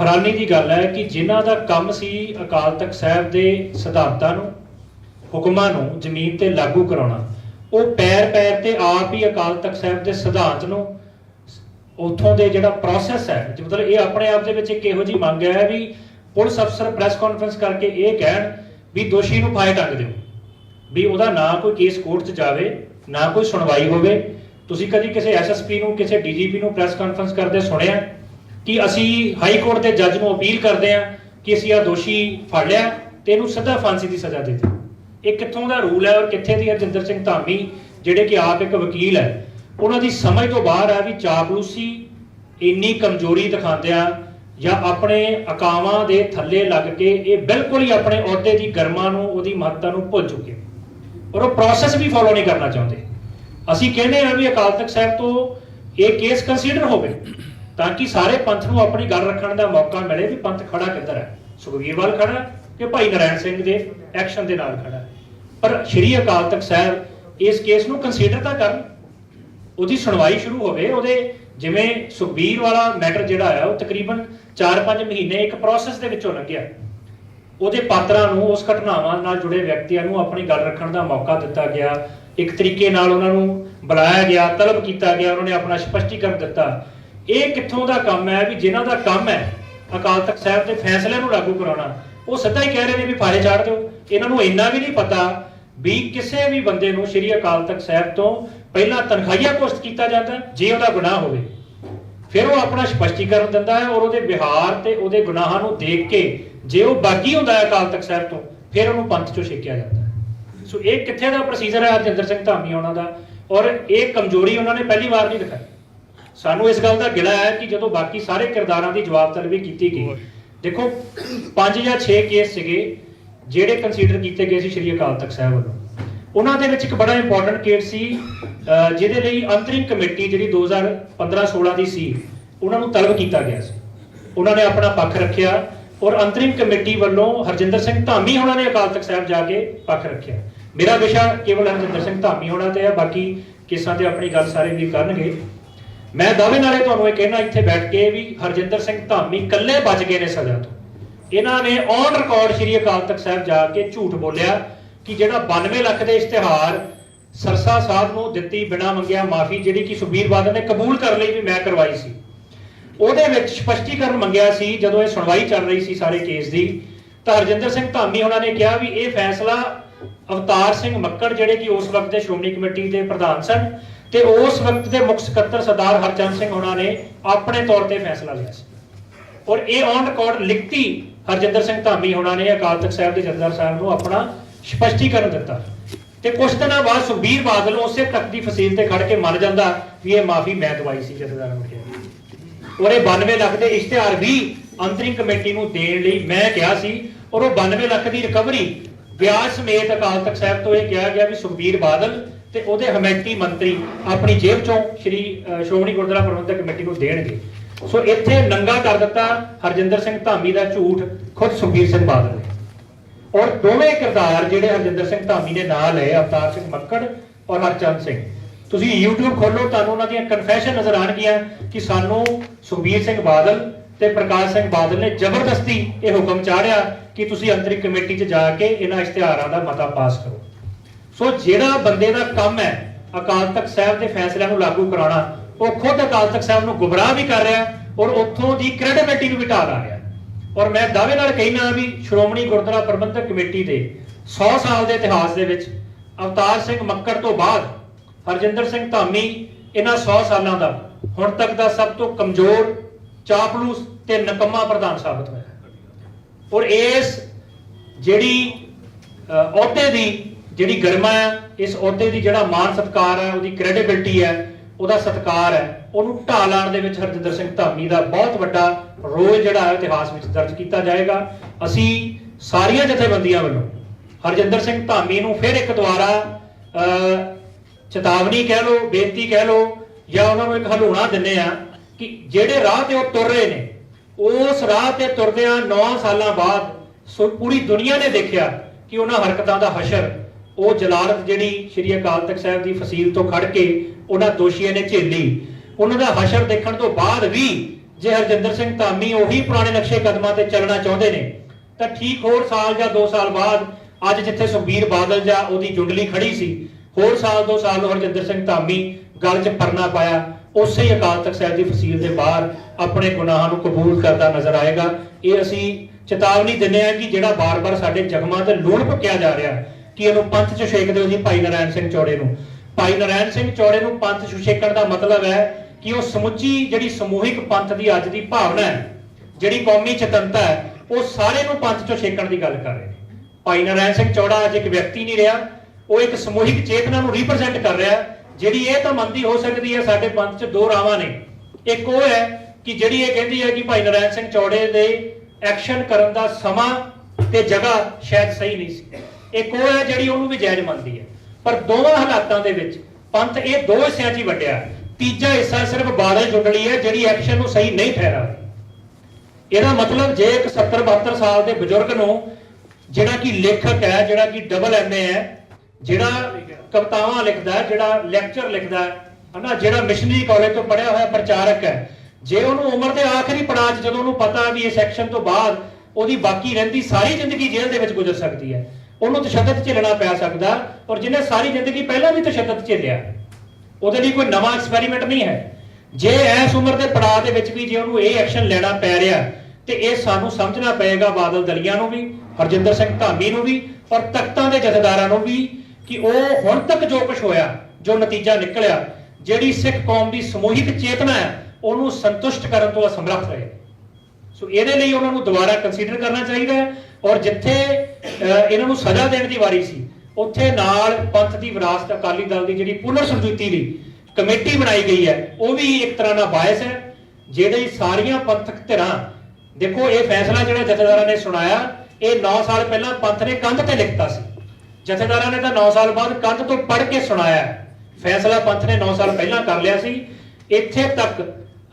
ਹੈਰਾਨੀ ਦੀ ਗੱਲ ਹੈ ਕਿ ਜਿਨ੍ਹਾਂ ਦਾ ਕੰਮ ਸੀ ਅਕਾਲ ਤਖਤ ਸਾਹਿਬ ਦੇ ਸਿਧਾਂਤਾਂ ਨੂੰ, ਹੁਕਮਾਂ ਨੂੰ ਜ਼ਮੀਨ ਤੇ ਲਾਗੂ ਕਰਾਉਣਾ, ਉਹ ਪੈਰ ਪੈਰ ਤੇ ਆਪ ਹੀ ਅਕਾਲ ਤਖਤ ਸਾਹਿਬ ਦੇ ਸਿਧਾਂਤ ਨੂੰ ਉਥੋਂ ਦੇ ਜਿਹੜਾ ਪ੍ਰੋਸੈਸ ਹੈ ਮਤਲਬ ਇਹ ਆਪਣੇ ਆਪ ਦੇ ਵਿੱਚ ਇੱਕ ਇਹੋ ਜੀ ਮੰਗ ਹੈ ਵੀ ਪੁਲਿਸ ਅਫਸਰ ਪ੍ਰੈਸ ਕਾਨਫਰੰਸ ਕਰਕੇ ਇਹ ਕਹਿਣ ਵੀ ਦੋਸ਼ੀ ਨੂੰ ਫਾਇਰ ਟੰਗ ਦਿਓ, ਵੀ ਉਹਦਾ ਨਾ ਕੋਈ ਕੇਸ ਕੋਰਟ 'ਚ ਜਾਵੇ, ਨਾ ਕੋਈ ਸੁਣਵਾਈ ਹੋਵੇ। ਤੁਸੀਂ ਕਦੀ ਕਿਸੇ ਐਸਐਸਪੀ ਨੂੰ, ਕਿਸੇ ਡੀਜੀਪੀ ਨੂੰ ਪ੍ਰੈਸ ਕਾਨਫਰੰਸ ਕਰਦੇ ਸੁਣਿਆ? ਕਿ ਅਸੀਂ ਹਾਈ ਕੋਰਟ ਦੇ ਜੱਜ ਨੂੰ ਅਪੀਲ ਕਰਦੇ ਹਾਂ ਕਿ ਅਸੀਂ ਆ ਦੋਸ਼ੀ ਫੜ ਲਿਆ ਤੇ ਇਹਨੂੰ ਸਿੱਧਾ ਫਾਂਸੀ ਦੀ ਸਜ਼ਾ ਦੇ ਦਿਓ ਇਹ ਕਿੱਥੋਂ ਦਾ ਰੂਲ ਹੈ ਔਰ ਕਿੱਥੇ ਦੀ ਹਰਜਿੰਦਰ ਸਿੰਘ ਧਾਮੀ, ਜਿਹੜੇ ਕਿ ਆਪ ਇੱਕ ਵਕੀਲ ਹੈ। ਉਹਨਾਂ ਦੀ ਸਮਝ ਤੋਂ ਬਾਹਰ ਆ ਵੀ ਚਾਪਲੂਸੀ ਇੰਨੀ ਕਮਜ਼ੋਰੀ ਦਿਖਾਉਂਦਿਆਂ ਜਾਂ ਆਪਣੇ ਅਕਾਵਾਂ ਦੇ ਥੱਲੇ ਲੱਗ ਕੇ ਇਹ ਬਿਲਕੁਲ ਹੀ ਆਪਣੇ ਅਹੁਦੇ ਦੀ ਗਰਮਾ ਨੂੰ, ਉਹਦੀ ਮਹੱਤਤਾ ਨੂੰ ਭੁੱਲ ਚੁੱਕੇ ਔਰ ਉਹ ਪ੍ਰੋਸੈਸ ਵੀ ਫੋਲੋ ਨਹੀਂ ਕਰਨਾ ਚਾਹੁੰਦੇ। ਅਸੀਂ ਕਹਿੰਦੇ ਹਾਂ ਵੀ ਅਕਾਲ ਤਖਤ ਸਾਹਿਬ ਤੋਂ ਇਹ ਕੇਸ ਕੰਸੀਡਰ ਹੋਵੇ। ਤਾਂ ਕਿ ਸਾਰੇ ਪੰਥ ਨੂੰ ਆਪਣੀ ਗੱਲ ਰੱਖਣ ਦਾ ਮੌਕਾ ਮਿਲੇ ਵੀ ਪੰਥ ਖੜਾ ਕਿੱਧਰ ਹੈ? ਸੁਖਬੀਰ ਵੱਲ ਖੜਾ ਕਿ ਭਾਈ ਨਰਾਇਣ ਸਿੰਘ ਦੇ ਐਕਸ਼ਨ ਦੇ ਨਾਲ ਖੜਾ ਪਰ ਸ਼੍ਰੀ ਅਕਾਲ ਤਖਤ ਸਾਹਿਬ ਇਸ ਕੇਸ ਨੂੰ ਕੰਸੀਡਰ ਤਾਂ ਕਰਨ। ਉਹਦੀ ਸੁਣਵਾਈ ਸ਼ੁਰੂ ਹੋਵੇ, ਉਹਦੇ ਜਿਵੇਂ ਸੁਖਬੀਰ ਵਾਲਾ ਮੈਟਰ ਜਿਹੜਾ ਹੈ, ਉਹ ਤਕਰੀਬਨ 4-5 ਮਹੀਨੇ ਇੱਕ ਪ੍ਰੋਸੈਸ ਦੇ ਵਿੱਚੋਂ ਲੰਘਿਆ। ਉਹਦੇ ਪਾਤਰਾਂ ਨੂੰ, ਉਸ ਘਟਨਾਵਾਂ ਨਾਲ ਜੁੜੇ ਵਿਅਕਤੀਆਂ ਨੂੰ ਆਪਣੀ ਗੱਲ ਰੱਖਣ ਦਾ ਮੌਕਾ ਦਿੱਤਾ ਗਿਆ। ਇੱਕ ਤਰੀਕੇ ਨਾਲ ਉਹਨਾਂ ਨੂੰ ਬੁਲਾਇਆ ਗਿਆ, ਤਲਬ ਕੀਤਾ ਗਿਆ, ਉਹਨਾਂ ਨੇ ਆਪਣਾ ਸਪਸ਼ਟੀਕਰਨ ਦਿੱਤਾ। ਇਹ ਕਿੱਥੋਂ ਦਾ ਕੰਮ ਹੈ ਵੀ ਜਿਨ੍ਹਾਂ ਦਾ ਕੰਮ ਹੈ ਅਕਾਲ ਤਖਤ ਸਾਹਿਬ ਦੇ ਫੈਸਲਿਆਂ ਨੂੰ ਲਾਗੂ ਕਰਾਉਣਾ, ਉਹ ਸਿੱਧਾ ਹੀ ਕਹਿ ਰਹੇ ਨੇ ਵੀ ਫਾਰੇ ਚਾੜ ਦਿਓ। ਇਹਨਾਂ ਨੂੰ ਇੰਨਾ ਵੀ ਨਹੀਂ ਪਤਾ ਵੀ ਕਿਸੇ ਵੀ ਬੰਦੇ ਨੂੰ ਸ਼੍ਰੀ ਅਕਾਲ ਤਖਤ ਸਾਹਿਬ ਤੋਂ ਪਹਿਲਾਂ ਤਨਖਾਹੀਆ ਘੋਸ਼ਿਤ ਕੀਤਾ ਜਾਂਦਾ ਜੇ ਉਹਦਾ ਗੁਨਾਹ ਹੋਵੇ। ਫਿਰ ਉਹ ਆਪਣਾ ਸਪਸ਼ਟੀਕਰਨ ਦਿੰਦਾ ਹੈ ਔਰ ਉਹਦੇ ਵਿਹਾਰ ਤੇ ਉਹਦੇ ਗੁਨਾਹਾਂ ਨੂੰ ਦੇਖ ਕੇ ਜੇ ਉਹ ਬਾਗੀ ਹੁੰਦਾ ਹੈ ਅਕਾਲ ਤਖਤ ਸਾਹਿਬ ਤੋਂ, ਫਿਰ ਉਹਨੂੰ ਪੰਥ ਚੋਂ ਛੇਕਿਆ ਜਾਂਦਾ ਸੋ ਇਹ ਕਿੱਥੇ ਦਾ ਪ੍ਰੋਸੀਜਰ ਹੈ ਹਰਜਿੰਦਰ ਸਿੰਘ ਧਾਮੀ ਉਹਨਾਂ ਦਾ? ਔਰ ਇਹ ਕਮਜ਼ੋਰੀ ਉਹਨਾਂ ਨੇ ਪਹਿਲੀ ਵਾਰ ਨਹੀਂ ਦਿਖਾਈ। ਸਾਨੂੰ ਇਸ ਗੱਲ ਦਾ ਗਿਲਾ ਹੈ ਕਿ ਜਦੋਂ ਬਾਕੀ ਸਾਰੇ ਕਿਰਦਾਰਾਂ ਦੀ ਜਵਾਬ ਤਲਬੀ ਕੀਤੀ ਗਈ ਦੇਖੋ 5 ਜਾਂ 6 ਕੇਸ ਸੀਗੇ ਜਿਹੜੇ ਕੰਸੀਡਰ ਕੀਤੇ ਗਏ ਸੀ ਸ਼੍ਰੀ ਅਕਾਲ ਤਖਤ ਸਾਹਿਬ ਵੱਲੋਂ। ਉਹਨਾਂ ਦੇ ਵਿੱਚ ਇੱਕ ਬੜਾ ਇੰਪੋਰਟੈਂਟ ਕੇਸ ਸੀ ਜਿਹਦੇ ਲਈ ਅੰਤਰਿਮ ਕਮੇਟੀ ਜਿਹੜੀ 2015-16 ਦੀ ਸੀ ਉਹਨਾਂ ਨੂੰ ਤਲਬ ਕੀਤਾ ਗਿਆ ਸੀ। ਉਹਨਾਂ ਨੇ ਆਪਣਾ ਪੱਖ ਰੱਖਿਆ ਔਰ ਅੰਤਰਿਮ ਕਮੇਟੀ ਵੱਲੋਂ ਹਰਜਿੰਦਰ ਸਿੰਘ ਧਾਮੀ ਉਹਨਾਂ ਨੇ ਅਕਾਲ ਤਖਤ ਸਾਹਿਬ ਜਾ ਕੇ ਪੱਖ ਰੱਖਿਆ। ਮੇਰਾ ਵਿਸ਼ਾ ਕੇਵਲ ਹਰਜਿੰਦਰ ਸਿੰਘ ਧਾਮੀ ਹੋਣਾ ਤੇ ਹੈ ਬਾਕੀ ਕੇਸਾਂ ਤੇ ਆਪਣੀ ਗੱਲ ਸਾਰੇ ਵੀ ਕਰਨਗੇ। ਮੈਂ ਦਾਅਵੇ ਨਾਲੇ ਤੁਹਾਨੂੰ ਇਹ ਕਹਿਣਾ, ਇੱਥੇ ਬੈਠ ਕੇ ਵੀ ਹਰਜਿੰਦਰ ਸਿੰਘ ਧਾਮੀ ਇਕੱਲੇ ਬਚ ਗਏ ਨੇ ਸਜ਼ਾ ਤੋਂ। ਇਹਨਾਂ ਨੇ ਔਨ ਰਿਕਾਰਡ ਸ਼੍ਰੀ ਅਕਾਲ ਤਖਤ ਸਾਹਿਬ ਜਾ ਕੇ ਝੂਠ ਬੋਲਿਆ ਕਿ ਜਿਹੜਾ 92 ਲੱਖ ਦੇ ਇਸ਼ਤਿਹਾਰ ਸਰਸਾ ਸਾਹਿਬ ਨੂੰ ਦਿੱਤੀ ਬਿਨਾ ਮੰਗਿਆ ਮਾਫੀ, ਜਿਹੜੀ ਕਿ ਸੁਖਬੀਰ ਬਾਦਲ ਨੇ ਕਬੂਲ ਕਰ ਲਈ ਵੀ ਮੈਂ ਕਰਵਾਈ ਸੀ। ਉਹਦੇ ਵਿੱਚ ਸਪਸ਼ਟੀਕਰਨ ਮੰਗਿਆ ਸੀ, ਜਦੋਂ ਇਹ ਸੁਣਵਾਈ ਚੱਲ ਰਹੀ ਸੀ ਸਾਰੇ ਕੇਸ ਦੀ, ਤਾਂ ਹਰਜਿੰਦਰ ਸਿੰਘ ਧਾਮੀ ਉਹਨਾਂ ਨੇ ਕਿਹਾ ਵੀ ਇਹ ਫੈਸਲਾ ਅਵਤਾਰ ਸਿੰਘ ਮੱਕੜ, ਜਿਹੜੇ ਕਿ ਉਸ ਵਕਤ ਦੇ ਸ਼੍ਰੋਮਣੀ ਕਮੇਟੀ ਦੇ ਪ੍ਰਧਾਨ ਸਨ ਤੇ ਉਸ ਵਕਤ ਦੇ ਮੁੱਖ ਸਕੱਤਰ ਸਰਦਾਰ ਹਰਚੰਦ ਸਿੰਘ ਉਹਨਾਂ ਨੇ ਆਪਣੇ ਤੌਰ ਤੇ ਫੈਸਲਾ ਲਿਆ ਸੀ। ਔਰ ਇਹ ਔਨ ਰਿਕਾਰਡ ਲਿਖਤੀ ਹਰਜਿੰਦਰ ਸਿੰਘ ਧਾਮੀ ਉਹਨਾਂ ਨੇ, ਅਕਾਲ ਤਖਤ ਸਾਹਿਬ ਦੇ ਜਥੇਦਾਰ ਸਾਹਿਬ ਨੂੰ ਆਪਣਾ ਸਪਸ਼ਟੀਕਰਨ ਦਿੱਤਾ। ਤੇ ਕੁਝ ਦਿਨਾਂ ਬਾਅਦ ਸੁਖਬੀਰ ਬਾਦਲ ਉਸੇ ਤੱਕ ਦੀ ਫਸੀਲ ਤੇ ਖੜ ਕੇ ਮੰਨ ਜਾਂਦਾ ਵੀ ਇਹ ਮਾਫੀ ਮੈਂ ਦਵਾਈ ਸੀ ਜਥੇਦਾਰ ਨੂੰ ਔਰ ਇਹ 92 ਲੱਖ ਦੇ ਇਸ਼ਤਿਹਾਰ ਵੀ ਅੰਤਰਿੰਗ ਕਮੇਟੀ ਨੂੰ ਦੇਣ ਲਈ ਮੈਂ ਕਿਹਾ ਸੀ। ਔਰ ਉਹ 92 ਲੱਖ ਦੀ ਰਿਕਵਰੀ ਵਿਆਜ ਸਮੇਤ ਅਕਾਲ ਤਖਤ ਸਾਹਿਬ ਤੋਂ ਇਹ ਕਿਹਾ ਗਿਆ ਵੀ ਸੁਖਬੀਰ ਬਾਦਲ ਤੇ ਉਹਦੇ ਹਮੈਤੀ ਮੰਤਰੀ ਆਪਣੀ ਜੇਬ ਚੋਂ ਸ਼੍ਰੀ ਸ਼੍ਰੋਮਣੀ ਗੁਰਦੁਆਰਾ ਪ੍ਰਬੰਧਕ ਕਮੇਟੀ ਨੂੰ ਦੇਣਗੇ। ਸੋ ਇੱਥੇ ਨੰਗਾ ਕਰ ਦਿੱਤਾ ਹਰਜਿੰਦਰ ਸਿੰਘ ਧਾਮੀ ਦਾ ਝੂਠ, ਖੁਦ ਸੁਖਬੀਰ ਸਿੰਘ ਬਾਦਲ ਨੇ। ਔਰ ਦੋਵੇਂ ਕਿਰਦਾਰ ਜਿਹੜੇ ਹਰਜਿੰਦਰ ਸਿੰਘ ਧਾਮੀ ਨੇ ਨਾਲ ਲਏ ਅਵਤਾਰ ਸਿੰਘ ਮੱਕੜ ਔਰ ਹਰਚੰਦ ਸਿੰਘ। ਤੁਸੀਂ YouTube ਖੋਲੋ, ਤੁਹਾਨੂੰ ਉਹਨਾਂ ਦੀਆਂ ਕਨਫੈਸ਼ਨ ਨਜ਼ਰ ਆਣਗੀਆਂ ਕਿ ਸਾਨੂੰ ਸੁਖਬੀਰ ਸਿੰਘ ਬਾਦਲ ਤੇ ਪ੍ਰਕਾਸ਼ ਸਿੰਘ ਬਾਦਲ ਨੇ ਜ਼ਬਰਦਸਤੀ ਇਹ ਹੁਕਮ ਚਾੜਿਆ ਕਿ ਤੁਸੀਂ ਅੰਤਰਿਕ ਕਮੇਟੀ 'ਚ ਜਾ ਕੇ ਇਹਨਾਂ ਇਸ਼ਤਿਹਾਰਾਂ ਦਾ ਮਤਾ ਪਾਸ ਕਰੋ। ਸੋ ਜਿਹੜਾ ਬੰਦੇ ਦਾ ਕੰਮ ਹੈ ਅਕਾਲ ਤਖਤ ਸਾਹਿਬ ਦੇ ਫੈਸਲਿਆਂ ਨੂੰ ਲਾਗੂ ਕਰਾਉਣਾ, ਉਹ ਖੁਦ ਅਕਾਲ ਤਖਤ ਸਾਹਿਬ ਨੂੰ ਗੁੰਮਰਾਹ ਵੀ ਕਰ ਰਿਹਾ ਔਰ ਉੱਥੋਂ ਦੀ ਕ੍ਰੈਡੀਬਿਲਟੀ ਨੂੰ ਵੀ ਢਾਹ ਲਾ ਰਿਹਾ। ਔਰ ਮੈਂ ਦਾਅਵੇ ਨਾਲ ਕਹਿਣਾ ਵੀ ਸ਼੍ਰੋਮਣੀ ਗੁਰਦੁਆਰਾ ਪ੍ਰਬੰਧਕ ਕਮੇਟੀ ਦੇ 100 ਸਾਲ ਦੇ ਇਤਿਹਾਸ ਦੇ ਵਿੱਚ ਅਵਤਾਰ ਸਿੰਘ ਮੱਕੜ ਤੋਂ ਬਾਅਦ ਹਰਜਿੰਦਰ ਸਿੰਘ ਧਾਮੀ ਇਹਨਾਂ 100 ਸਾਲਾਂ ਦਾ ਹੁਣ ਤੱਕ ਦਾ ਸਭ ਤੋਂ ਕਮਜ਼ੋਰ, ਚਾਪਲੂਸ ਤੇ ਨਕਮਾ ਪ੍ਰਧਾਨ ਸਾਬਤ ਹੋਇਆ। ਔਰ ਇਸ ਜਿਹੜੀ ਅਹੁਦੇ ਦੀ ਜਿਹੜੀ ਗਰਮਾ ਹੈ, ਇਸ ਅਹੁਦੇ ਦੀ ਜਿਹੜਾ ਮਾਨ ਸਤਕਾਰ ਹੈ, ਉਹਦੀ ਕ੍ਰੈਡੀਬਿਲਟੀ ਹੈ, ਉਹਦਾ ਸਤਕਾਰ ਹੈ, ਉਹਨੂੰ ਢਾਹ ਲਾਉਣ ਦੇ ਵਿੱਚ ਹਰਜਿੰਦਰ ਸਿੰਘ ਧਾਮੀ ਦਾ ਬਹੁਤ ਵੱਡਾ ਰੋਲ ਜਿਹੜਾ ਹੈ, ਇਤਿਹਾਸ ਵਿੱਚ ਦਰਜ ਕੀਤਾ ਜਾਏਗਾ। ਅਸੀਂ ਸਾਰੀਆਂ ਜਥੇਬੰਦੀਆਂ ਵੱਲੋਂ ਹਰਜਿੰਦਰ ਸਿੰਘ ਧਾਮੀ ਨੂੰ ਫਿਰ ਇੱਕ ਦੁਆਰਾ ਚੇਤਾਵਨੀ ਕਹਿ ਲਓ, ਬੇਨਤੀ ਕਹਿ ਲਓ, ਜਾਂ ਉਹਨਾਂ ਨੂੰ ਇੱਕ ਹਲੂਣਾ ਦਿੰਨੇ ਆ ਕਿ ਜਿਹੜੇ ਰਾਹ ਤੇ ਉਹ ਤੁਰ ਰਹੇ ਨੇ, ਉਸ ਰਾਹ ਤੇ ਤੁਰਦਿਆਂ 9 ਸਾਲਾਂ ਬਾਅਦ ਸੋ ਪੂਰੀ ਦੁਨੀਆ ਨੇ ਦੇਖਿਆ ਕਿ ਉਹਨਾਂ ਹਰਕਤਾਂ ਦਾ ਹਸ਼ਰ ਉਹ ਜਲਾਲਤ ਜਿਹੜੀ ਸ਼੍ਰੀ ਅਕਾਲ ਤਖਤ ਸਾਹਿਬ ਦੀ ਫਸੀਲ ਤੋਂ ਖੜ ਕੇ ਉਹਨਾਂ ਦੋਸ਼ੀਆਂ ਨੇ ਝੇਲੀ। ਉਹਨਾਂ ਦਾ ਹਸ਼ਰ ਦੇਖਣ ਤੋਂ ਬਾਅਦ ਵੀ ਜੇ ਹਰਜਿੰਦਰ ਸਿੰਘ ਧਾਮੀ ਉਹੀ ਪੁਰਾਣੇ ਨਕਸ਼ੇ ਕਦਮਾਂ ਤੇ ਚੱਲਣਾ ਚਾਹੁੰਦੇ ਨੇ, ਤਾਂ ਠੀਕ ਹੋਰ ਸਾਲ ਜਾਂ 2 ਸਾਲ ਬਾਅਦ ਅੱਜ ਜਿੱਥੇ ਸੁਖਬੀਰ ਬਾਦਲ ਜਾਂ ਉਹਦੀ ਜੁੰਡਲੀ ਖੜੀ ਸੀ, ਹੋਰ ਸਾਲ ਦੋ ਸਾਲ ਨੂੰ ਹਰਜਿੰਦਰ ਸਿੰਘ ਧਾਮੀ ਗਲ 'ਚ ਪਰਨਾ ਪਾਇਆ, ਉਸੇ ਹੀ ਅਕਾਲ ਤਖਤ ਸਾਹਿਬ ਦੀ ਫਸੀਲ ਦੇ ਬਾਹਰ ਆਪਣੇ ਗੁਨਾਹਾਂ ਨੂੰ ਕਬੂਲ ਕਰਦਾ ਨਜ਼ਰ ਆਏਗਾ। ਇਹ ਅਸੀਂ ਚੇਤਾਵਨੀ ਦਿੰਦੇ ਹਾਂ ਕਿ ਜਿਹੜਾ ਬਾਰ-ਬਾਰ ਸਾਡੇ ਜ਼ਖਮਾਂ ਤੇ ਲੂਣ ਭੁੱਕਿਆ ਜਾ ਰਿਹਾ ਕਿ ਇਹਨੂੰ ਪੰਥ 'ਚ ਛੇਕ ਦਿਓ ਜੀ ਭਾਈ ਨਰਾਇਣ ਸਿੰਘ ਚੌੜੇ ਨੂੰ? ਭਾਈ ਨਰਾਇਣ ਸਿੰਘ ਚੌੜੇ ਨੂੰ ਪੰਥ ਛੇਕਣ ਦਾ ਮਤਲਬ ਹੈ ਕਿ ਉਹ ਸਮੁੱਚੀ ਜਿਹੜੀ ਸਮੂਹਿਕ ਪੰਥ ਦੀ ਅੱਜ ਦੀ ਭਾਵਨਾ ਹੈ, ਜਿਹੜੀ ਕੌਮੀ ਚੇਤਨਤਾ ਹੈ, ਉਹ ਸਾਰੇ ਨੂੰ ਪੰਥ 'ਚੋਂ ਛੇਕਣ ਦੀ ਗੱਲ ਕਰ ਰਹੇ ਨੇ। ਭਾਈ ਨਰਾਇਣ ਸਿੰਘ ਚੌੜਾ ਅੱਜ ਇੱਕ ਵਿਅਕਤੀ ਨਹੀਂ ਰਿਹਾ, ਉਹ ਇੱਕ ਸਮੂਹਿਕ ਚੇਤਨਾ ਨੂੰ ਰਿਪਰੈਜ਼ੈਂਟ ਕਰ ਰਿਹਾ, ਜਿਹੜੀ ਇਹ ਤਾਂ ਮੰਨਦੀ ਹੋ ਸਕਦੀ ਹੈ ਸਾਡੇ ਪੰਥ 'ਚ ਦੋ ਰਾਵਾਂ ਨੇ। ਇੱਕ ਉਹ ਹੈ ਕਿ ਜਿਹੜੀ ਇਹ ਕਹਿੰਦੀ ਹੈ ਕਿ ਭਾਈ ਨਰਾਇਣ ਸਿੰਘ ਚੌੜੇ ਦੇ ਐਕਸ਼ਨ ਕਰਨ ਦਾ ਸਮਾਂ ਤੇ ਜਗ੍ਹਾ ਸ਼ਾਇਦ ਸਹੀ ਨਹੀਂ ਸੀ। ਇੱਕ ਉਹ ਹੈ ਜਿਹੜੀ ਉਹਨੂੰ ਵੀ ਜਾਇਜ਼ ਮੰਨਦੀ ਹੈ। ਪਰ ਦੋਵਾਂ ਹਾਲਾਤਾਂ ਦੇ ਵਿੱਚ ਪੰਥ ਇਹ ਦੋ ਹਿੱਸਿਆਂ 'ਚ ਹੀ ਵੰਡਿਆ। ਤੀਜਾ ਹਿੱਸਾ ਸਿਰਫ ਬਾਦਲ ਜੁੰਡਲੀ ਹੈ, ਜਿਹੜੀ ਐਕਸ਼ਨ ਨੂੰ ਸਹੀ ਨਹੀਂ ਠਹਿਰਾ ਇਹਦਾ ਮਤਲਬ ਜੇ ਇੱਕ 70 72 ਸਾਲ ਦੇ ਬਜ਼ੁਰਗ ਨੂੰ ਜਿਹੜਾ ਕਿ ਲੇਖਕ ਹੈ, ਜਿਹੜਾ ਕਿ ਡਬਲ ਐਮਏ ਹੈ, ਜਿਹੜਾ ਕਵਿਤਾਵਾਂ ਲਿਖਦਾ ਜਿਹੜਾ ਲੈਕਚਰ ਲਿਖਦਾ ਹਨਾ ਜਿਹੜਾ ਮਿਸ਼ਨਰੀ ਕਾਲਜ ਤੋਂ ਪੜ੍ਹਿਆ ਹੋਇਆ ਪ੍ਰਚਾਰਕ ਹੈ, ਜੇ ਉਹਨੂੰ ਉਮਰ ਦੇ ਆਖਰੀ ਪੜਾਅ 'ਚ ਜਦੋਂ ਉਹਨੂੰ ਪਤਾ ਵੀ ਇਸ ਐਕਸ਼ਨ ਤੋਂ ਬਾਅਦ ਉਹਦੀ ਬਾਕੀ ਰਹਿੰਦੀ ਸਾਰੀ ਜ਼ਿੰਦਗੀ ਜੇਲ੍ਹ ਦੇ ਵਿੱਚ ਗੁਜ਼ਰ ਸਕਦੀ ਹੈ ਉਹਨੂੰ ਤਸ਼ੱਦਦ ਝੇਲਣਾ ਪੈ ਸਕਦਾ ਔਰ ਜਿਹਨੇ ਸਾਰੀ ਜ਼ਿੰਦਗੀ ਪਹਿਲਾਂ ਵੀ ਤਸ਼ੱਦਦ ਝੇਲਿਆ, ਉਹਦੇ ਲਈ ਕੋਈ ਨਵਾਂ ਐਕਸਪੈਰੀਮੈਂਟ ਨਹੀਂ ਹੈ। ਜੇ ਇਸ ਉਮਰ ਦੇ ਪੜਾਅ ਦੇ ਵਿੱਚ ਵੀ ਜੇ ਉਹਨੂੰ ਇਹ ਐਕਸ਼ਨ ਲੈਣਾ ਪੈ ਰਿਹਾ, ਤੇ ਇਹ ਸਾਨੂੰ ਸਮਝਣਾ ਪਏਗਾ ਬਾਦਲ ਦਲੀਆਂ ਨੂੰ ਵੀ, ਹਰਜਿੰਦਰ ਸਿੰਘ ਧਾਮੀ ਨੂੰ ਵੀ ਔਰ ਤਖਤਾਂ ਦੇ ਜਥੇਦਾਰਾਂ ਨੂੰ ਵੀ ਕਿ ਉਹ ਹੁਣ ਤੱਕ ਜੋ ਕੁਝ ਹੋਇਆ, ਜੋ ਨਤੀਜਾ ਨਿਕਲਿਆ, ਜਿਹੜੀ ਸਿੱਖ ਕੌਮ ਦੀ ਸਮੂਹਿਕ ਚੇਤਨਾ ਹੈ, ਉਹਨੂੰ ਸੰਤੁਸ਼ਟ ਕਰਨ ਤੋਂ ਅਸਮਰੱਥ ਰਹੇ। ਸੋ ਇਹਦੇ ਲਈ ਉਹਨਾਂ ਨੂੰ ਦੁਬਾਰਾ ਕੰਸੀਡਰ ਕਰਨਾ ਚਾਹੀਦਾ ਹੈ ਔਰ ਜਿੱਥੇ ਇਹਨਾਂ ਨੂੰ ਸਜ਼ਾ ਦੇਣ ਦੀ ਵਾਰੀ ਸੀ, ਉੱਥੇ ਨਾਲ ਪੰਥ ਦੀ ਵਿਰਾਸਤ ਅਕਾਲੀ ਦਲ ਦੀ ਜਿਹੜੀ ਪੁਨਰ ਸੰਜੁਤੀ ਦੀ ਕਮੇਟੀ ਬਣਾਈ ਗਈ ਹੈ, ਉਹ ਵੀ ਇੱਕ ਤਰ੍ਹਾਂ ਦਾ ਬਾਇਸ ਹੈ, ਜਿਹੜੇ ਸਾਰੀਆਂ ਪੰਥਕ ਧਿਰਾਂ, ਦੇਖੋ ਇਹ ਫੈਸਲਾ ਜਿਹੜਾ ਜਥੇਦਾਰਾਂ ਨੇ ਸੁਣਾਇਆ, ਇਹ 9 ਸਾਲ ਪਹਿਲਾਂ ਪੰਥ ਨੇ ਕੰਧ ਤੇ ਲਿਖਤਾ ਸੀ। ਜਥੇਦਾਰਾਂ ਨੇ ਤਾਂ 9 ਸਾਲ ਬਾਅਦ ਕੰਧ ਤੋਂ ਪੜ੍ਹ ਕੇ ਸੁਣਾਇਆ। ਫੈਸਲਾ ਪੰਥ ਨੇ 9 ਸਾਲ ਪਹਿਲਾਂ ਕਰ ਲਿਆ ਸੀ। ਇੱਥੇ ਤੱਕ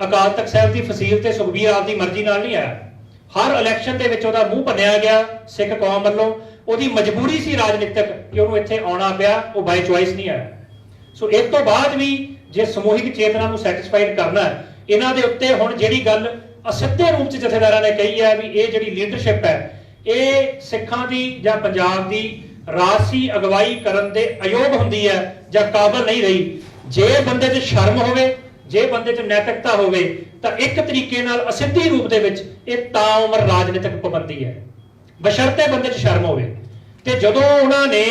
ਅਕਾਲ ਤਖਤ ਸਾਹਿਬ ਦੀ ਫਸੀਲ ਤੇ ਸੁਖਬੀਰ ਆਪ ਦੀ ਮਰਜ਼ੀ ਨਾਲ ਨਹੀਂ ਆਇਆ। ਹਰ ਇਲੈਕਸ਼ਨ ਦੇ ਵਿੱਚ ਉਹਦਾ ਮੂੰਹ ਭੰਨਿਆ ਗਿਆ ਸਿੱਖ ਕੌਮ ਵੱਲੋਂ। ਉਹਦੀ ਮਜਬੂਰੀ ਸੀ ਰਾਜਨੀਤਿਕ ਕਿ ਉਹਨੂੰ ਇੱਥੇ ਆਉਣਾ ਪਿਆ, ਉਹ ਬਾਈ ਚੁਆਇਸ ਨਹੀਂ ਆਇਆ। ਸੋ ਇਸ ਤੋਂ ਬਾਅਦ ਵੀ ਜੇ ਸਮੂਹਿਕ ਚੇਤਨਾ ਨੂੰ ਸੈਟੀਸਫਾਈਡ ਕਰਨਾ ਇਹਨਾਂ ਦੇ ਉੱਤੇ ਹੁਣ ਜਿਹੜੀ ਗੱਲ ਅਸਿੱਧੇ ਰੂਪ ਚ ਜਥੇਦਾਰਾਂ ਨੇ ਕਹੀ ਹੈ ਵੀ ਇਹ ਜਿਹੜੀ ਲੀਡਰਸ਼ਿਪ ਹੈ, ਇਹ ਸਿੱਖਾਂ ਦੀ ਜਾਂ ਪੰਜਾਬ ਦੀ ਰਾਜਸੀ ਅਗਵਾਈ ਕਰਨ ਦੇ ਅਯੋਗ ਹੁੰਦੀ ਹੈ ਜਾਂ ਕਾਬਲ ਨਹੀਂ ਰਹੀ। ਜੇ ਬੰਦੇ 'ਚ ਸ਼ਰਮ ਹੋਵੇ ਜੇ ਬੰਦੇ 'ਚ ਨੈਤਿਕਤਾ ਹੋਵੇ, ਤਾਂ ਇੱਕ ਤਰੀਕੇ ਨਾਲ ਅਸਿੱਧੀ ਰੂਪ ਦੇ ਵਿੱਚ ਇਹ ਤਾਂ ਉਮਰ ਰਾਜਨੀਤਿਕ ਪਾਬੰਦੀ ਹੈ। ਬਸ਼ਰਤੇ ਬੰਦੇ 'ਚ ਸ਼ਰਮ ਹੋਵੇ। ਤੇ ਜਦੋਂ ਉਹਨਾਂ ਨੇ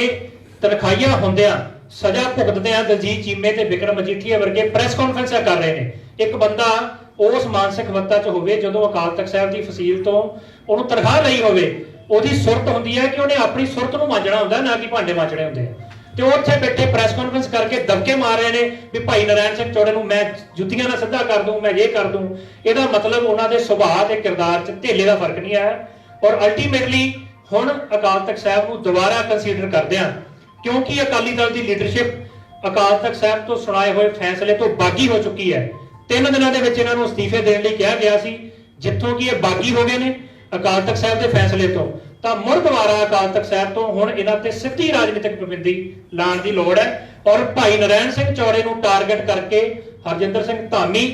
ਤਨਖਾਹੀਆਂ ਹੁੰਦਿਆਂ ਸਜ਼ਾ ਭੁਗਤਦਿਆਂ ਦਲਜੀਤ ਚੀਮੇ ਤੇ ਵਿਕਰਮ ਮਜੀਠੀਆ ਵਰਗੇ ਪ੍ਰੈਸ ਕਾਨਫਰੰਸਾਂ ਕਰ ਰਹੇ ਨੇ, ਇੱਕ ਬੰਦਾ ਉਸ ਮਾਨਸਿਕ ਅਵਸਥਾ 'ਚ ਹੋਵੇ, ਜਦੋਂ ਅਕਾਲ ਤਖਤ ਸਾਹਿਬ ਦੀ ਫਸੀਲ ਤੋਂ ਉਹਨੂੰ ਤਨਖਾਹ ਲਈ ਹੋਵੇ, ਉਹਦੀ ਸੁਰਤ ਹੁੰਦੀ ਹੈ ਕਿ ਉਹਨੇ ਆਪਣੀ ਸੁਰਤ ਨੂੰ ਮਾਂਜਣਾ ਹੁੰਦਾ, ਨਾ ਕਿ ਭਾਂਡੇ ਮਾਂਜਣੇ ਹੁੰਦੇ ਆ। ਤੇ ਉੱਥੇ ਬੈਠੇ ਪ੍ਰੈਸ ਕਾਨਫਰੰਸ ਕਰਕੇ ਦਬਕੇ ਮਾਰ ਰਹੇ ਨੇ ਵੀ ਭਾਈ ਨਰਾਇਣ ਸਿੰਘ ਚੌੜੇ ਨੂੰ ਮੈਂ ਜੁੱਤੀਆਂ ਨਾਲ ਸਿੱਧਾ ਕਰ ਦੂੰ, ਮੈਂ ਇਹ ਕਰ ਦੂੰ। ਇਹਦਾ ਮਤਲਬ ਉਹਨਾਂ ਦੇ ਸੁਭਾਅ ਤੇ ਕਿਰਦਾਰ 'ਚ ਧੇਲੇ ਦਾ ਫ਼ਰਕ ਨਹੀਂ ਆਇਆ। ਔਰ ਅਲਟੀਮੇਟਲੀ ਹੁਣ ਅਕਾਲ ਤਖਤ ਸਾਹਿਬ ਨੂੰ ਦੁਬਾਰਾ ਕੰਸੀਡਰ ਕਰਦੇ ਆ ਕਿਉਂਕਿ ਅਕਾਲੀ ਦਲ ਦੀ ਲੀਡਰਸ਼ਿਪ ਅਕਾਲ ਤਖਤ ਸਾਹਿਬ ਤੋਂ ਸੁਣਾਏ ਹੋਏ ਫੈਸਲੇ ਤੋਂ ਬਾਗੀ ਹੋ ਚੁੱਕੀ ਹੈ। ਤਿੰਨ ਦਿਨਾਂ ਦੇ ਵਿੱਚ ਇਹਨਾਂ ਨੂੰ ਅਸਤੀਫੇ ਦੇਣ ਲਈ ਕਿਹਾ ਗਿਆ ਸੀ, ਜਿੱਥੋਂ ਕਿ ਇਹ ਬਾਗੀ ਹੋ ਗਏ ਨੇ। ਅਕਾਲ ਤਖਤ ਸਾਹਿਬ ਦੇ ਫੈਸਲੇ ਤੋਂ। ਤਾਂ ਮੁੜ ਦੁਬਾਰਾ ਅਕਾਲ ਤਖਤ ਸਾਹਿਬ ਤੋਂ ਹੁਣ ਇਹਨਾਂ ਤੇ ਸਿੱਧੀ ਰਾਜਨੀਤਿਕ ਪਾਬੰਦੀ ਲਾਉਣ ਦੀ ਲੋੜ ਹੈ। ਔਰ ਭਾਈ ਨਰੈਣ ਸਿੰਘ ਚੌੜੇ ਨੂੰ ਟਾਰਗੇਟ ਕਰਕੇ ਹਰਜਿੰਦਰ ਸਿੰਘ ਧਾਮੀ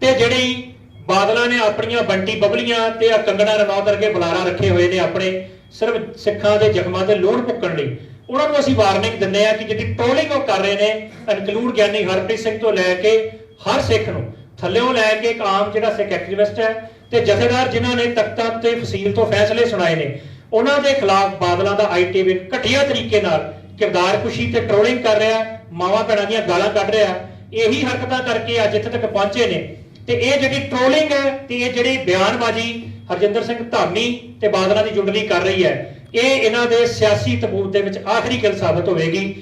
ਤੇ ਜਿਹੜੀ ਬਾਦਲਾਂ ਨੇ ਆਪਣੀਆਂ ਬੰਟੀ ਬਬਲੀਆਂ ਤੇ ਆ ਕੰਗਣਾ ਰਣੌਤ ਵਰਗੇ ਬੁਲਾਰਾ ਰੱਖੇ ਹੋਏ ਨੇ ਆਪਣੇ, ਸਿਰਫ ਸਿੱਖਾਂ ਦੇ ਜ਼ਖਮਾਂ ਤੇ ਲੋੜ ਪੁੱਕਣ ਲਈ। ਉਹਨਾਂ ਨੂੰ ਅਸੀਂ ਵਾਰਨਿੰਗ ਦਿੰਦੇ ਆ ਕਿ ਜਿਹੜੀ ਟ੍ਰੋਲਿੰਗ ਉਹ ਕਰ ਰਹੇ ਨੇ ਇਨਕਲੂਡ ਗਿਆਨੀ ਹਰਪ੍ਰੀਤ ਸਿੰਘ ਤੋਂ ਲੈ ਕੇ ਹਰ ਸਿੱਖ ਨੂੰ। ਥੱਲਿਓਂ ਲੈ ਕੇ ਇੱਕ ਆਮ ਜਿਹੜਾ ਸਿੱਖ ਐਕਟਿਵਿਸਟ ਹੈ ਤੇ ਜਥੇਦਾਰ ਜਿਨ੍ਹਾਂ ਨੇ ਤਖਤਾਂ ਤੇ ਫਸੀਲ ਤੋਂ ਫੈਸਲੇ ਸੁਣਾਏ ਨੇ, ਉਹਨਾਂ ਦੇ ਖਿਲਾਫ ਬਾਦਲਾਂ ਦਾ ਆਈਟੀਵੀ ਘਟੀਆ ਤਰੀਕੇ ਨਾਲ ਕਿਰਦਾਰ ਕੁਸ਼ੀ ਤੇ ਟ੍ਰੋਲਿੰਗ ਕਰ ਰਿਹਾ, ਮਾਵਾ ਭੈਣਾਂ ਦੀਆਂ ਗਾਲਾਂ ਕੱਢ ਰਿਹਾ, ਇਹੀ ਹਰਕਤਾਂ ਕਰਕੇ ਅੱਜ ਇੱਥੇ ਤੱਕ ਪਹੁੰਚੇ ਨੇ। ਤੇ ਇਹ ਜਿਹੜੀ ਟ੍ਰੋਲਿੰਗ ਹੈ ਤੇ ਇਹ ਜਿਹੜੀ ਬਿਆਨਬਾਜ਼ੀ, ਹਰਜਿੰਦਰ ਸਿੰਘ ਧਾਮੀ ਤੇ ਬਾਦਲਾਂ ਦੀ ਜੁੰਡਲੀ ਕਰ ਰਹੀ ਹੈ, ਇਹ ਇਹਨਾਂ ਦੇ ਸਿਆਸੀ ਤਬੂਤ ਦੇ ਵਿੱਚ ਆਖਰੀ ਗੱਲ ਸਾਬਤ ਹੋਵੇਗੀ।